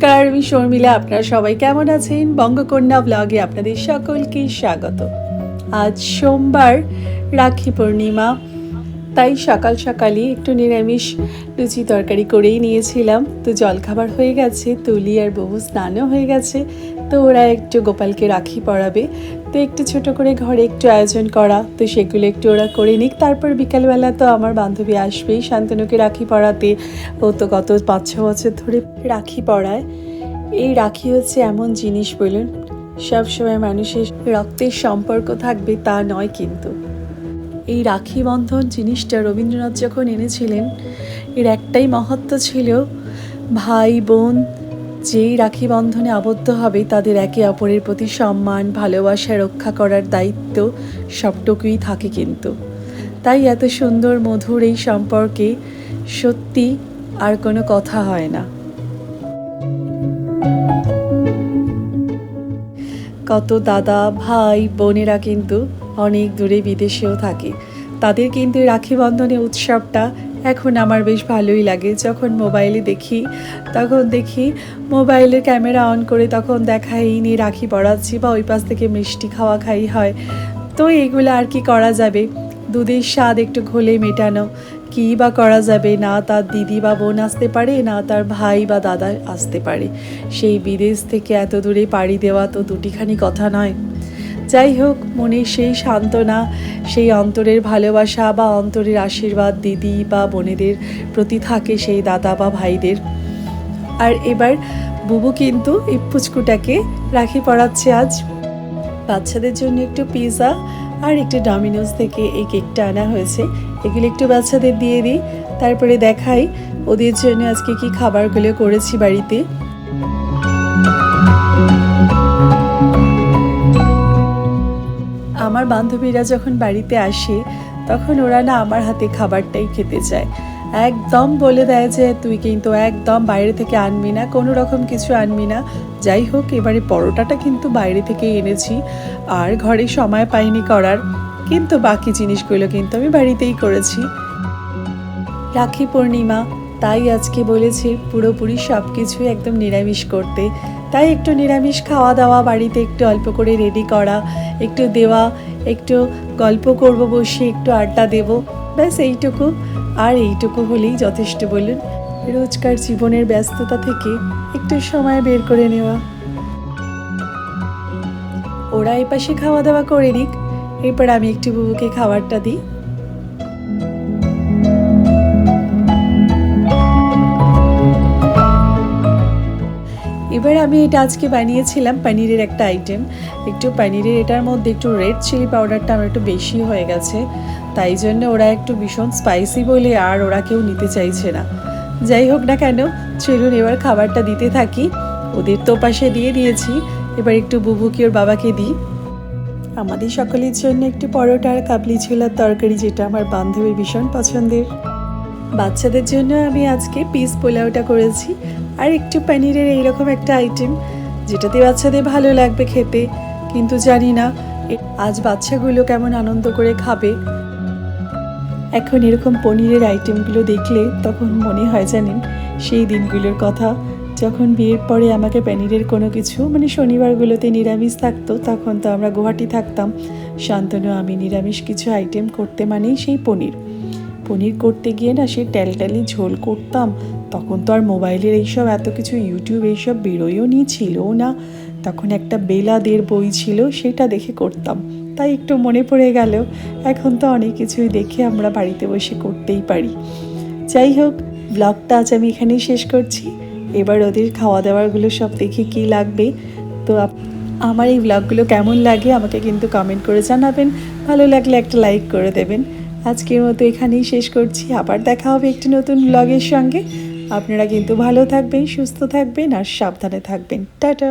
নমস্কার, আমি শর্মিলা, আপনারা সবাই কেমন আছেন? বঙ্গকন্যা ব্লগে আপনাদের সকলকে স্বাগত। আজ সোমবার রাখি পূর্ণিমা, তাই সকাল সকালই একটু নিরামিষ লুচি তরকারি করেই নিয়েছিলাম। তো জলখাবার হয়ে গেছে, তুলি আর বহু স্নানও হয়ে গেছে। তো ওরা একটু গোপালকে রাখি পরাবে। তো একটু ছোট করে ঘরে একটু আয়োজন করা, তো সেগুলো একটু ওরা করে নিক। তারপর বিকালবেলা তো আমার বান্ধবী আসবেই শান্তনুকে রাখি পরাতে। ও তো গত পাঁচ, ছ বছর ধরে রাখি পরায়। এই রাখি হচ্ছে এমন জিনিস বলুন সবসময় মানুষের রক্তের সম্পর্ক থাকবে তা নয় কিন্তু। এই রাখি বন্ধন জিনিসটা রবীন্দ্রনাথ যখন এনেছিলেন, এর একটাই মহত্ব ছিল ভাই বোন যেই রাখি বন্ধনে আবদ্ধ হবে, তাদের একে অপরের প্রতি সম্মান, ভালোবাসা রক্ষা করার দায়িত্ব সবটুকুই থাকে কিন্তু। তাই এত সুন্দর মধুর এই সম্পর্কে সত্যি আর কোনো কথা হয় না। কত দাদা, ভাই, বোনেরা কিন্তু অনেক দূরে বিদেশেও থাকে। তাদের কিন্তু রাখি বন্ধনে উৎসবটা এখন আমার বেশ ভালোই লাগে। যখন মোবাইলে দেখি, তখন দেখি মোবাইলের ক্যামেরা অন করে তখন দেখাই নিয়ে রাখি, পড়াচ্ছি বা ওই পাশ থেকে মিষ্টি খাওয়া খাই হয়। তো এগুলো আর কি করা যাবে? দুধের স্বাদ একটু ঘোলে মেটানো, কী বা করা যাবে? না তার দিদি বা বোন আসতে পারে, না তার ভাই বা দাদা আসতে পারে। সেই বিদেশ থেকে এত দূরে পাড়ি দেওয়া তো দুটিখানি কথা নয়। যাই হোক মনের সেই সান্ত্বনা, সেই অন্তরের ভালোবাসা বা অন্তরের আশীর্বাদ দিদি বা বোনেদের প্রতি থাকে সেই দাদা বা ভাইদের। আর এবার বুবু কিন্তু এই পুচকুটাকে রাখি পড়াচ্ছে আজ। বাচ্চাদের জন্য একটু পিৎজা আর একটু ডমিনোজ থেকে এই কেকটা আনা হয়েছে। এগুলো একটু বাচ্চাদের দিয়ে দিই, তারপরে দেখাই ওদের জন্য আজকে কি খাবারগুলো করেছি বাড়িতে। আমার বান্ধবীরা যখন বাড়িতে আসে, তখন ওরা না আমার হাতে খাবারটাই খেতে চায়। একদম বলে দেয় যে, তুই কিন্তু একদম বাইরে থেকে আনবি না, কোনো রকম কিছু আনবি না। যাই হোক, এবারে পরোটাটা কিন্তু বাইরে থেকে এনেছি, আর ঘরে সময় পাইনি করার। কিন্তু বাকি জিনিসগুলো কিন্তু আমি বাড়িতেই করেছি। রাখি পূর্ণিমা, তাই আজকে বলেছি পুরোপুরি সব কিছুই একদম নিরামিষ করতে। তাই একটু নিরামিষ খাওয়া দাওয়া, বাড়িতে একটু অল্প করে রেডি করা, একটু দেওয়া, একটু গল্প করব বসে, একটু আড্ডা দেব, ব্যাস এইটুকু। আর এইটুকু হলেই যথেষ্ট বলুন। রোজকার জীবনের ব্যস্ততা থেকে একটু সময় বের করে নেওয়া। ওরা এপাশে খাওয়া দাওয়া করে নিক। এরপর আমি একটু বুবুকে খাবারটা দিই। এবার আমি এটা আজকে বানিয়েছিলাম পনিরের একটা আইটেম একটু পনিরের এটার মধ্যে একটু রেড চিলি পাউডারটা আমার একটু বেশি হয়ে গেছে। তাই জন্য ওরা একটু ভীষণ স্পাইসি বলে আর ওরা কেউ নিতে চাইছে না। যাই হোক না কেন, চলুন এবার খাবারটা দিতে থাকি। ওদের তো পাশে দিয়ে দিয়েছি। এবার একটু বুবুকে ওর বাবাকে দিই। আমাদের সকলের জন্য একটু পরোটা আর কাবলি ছোলার তরকারি যেটা আমার বান্ধবীর ভীষণ পছন্দের। বাচ্চাদের জন্য আমি আজকে পিস পোলাওটা করেছি। আর একটু পনিরের এইরকম একটা আইটেম যেটাতে বাচ্চাদের ভালো লাগবে খেতে। কিন্তু জানি না, আজ বাচ্চাগুলো কেমন আনন্দ করে খাবে। এখন এরকম পনিরের আইটেমগুলো দেখলে তখন মনে হয় জানেন, সেই দিনগুলোর কথা। যখন বিয়ের পরে আমাকে পনিরের কোনো কিছু মানে শনিবারগুলোতে নিরামিষ থাকতো, তখন তো আমরা গুয়াহাটি থাকতাম। শান্তনু, আমি নিরামিষ কিছু আইটেম করতে মানেই সেই পনির। পনির করতে গিয়ে না সে ট্যালট্যালি ঝোল করতাম। তখন তো আর মোবাইলের এইসব এত কিছু ইউটিউব এইসব বেরোয়ও নি, ছিলও না। তখন একটা বেলাদের বই ছিল, সেটা দেখে করতাম। তাই একটু মনে পড়ে গেল, এখন তো অনেক কিছুই দেখে আমরা বাড়িতে বসে করতেই পারি। যাই হোক ব্লগটা আজ আমি এখানেই শেষ করছি। এবার ওদের খাওয়া দাওয়ারগুলো সব দেখে কী লাগবে। তো আমার এই ব্লগগুলো কেমন লাগে আমাকে কিন্তু কমেন্ট করে জানাবেন। ভালো লাগলে একটা লাইক করে দেবেন। আজকের মতো এখানেই শেষ করছি। আবার দেখা হবে একটি নতুন ব্লগের সঙ্গে। আপনারা কিন্তু ভালো থাকবেন, সুস্থ থাকবেন আর সাবধানে থাকবেন। টাটা!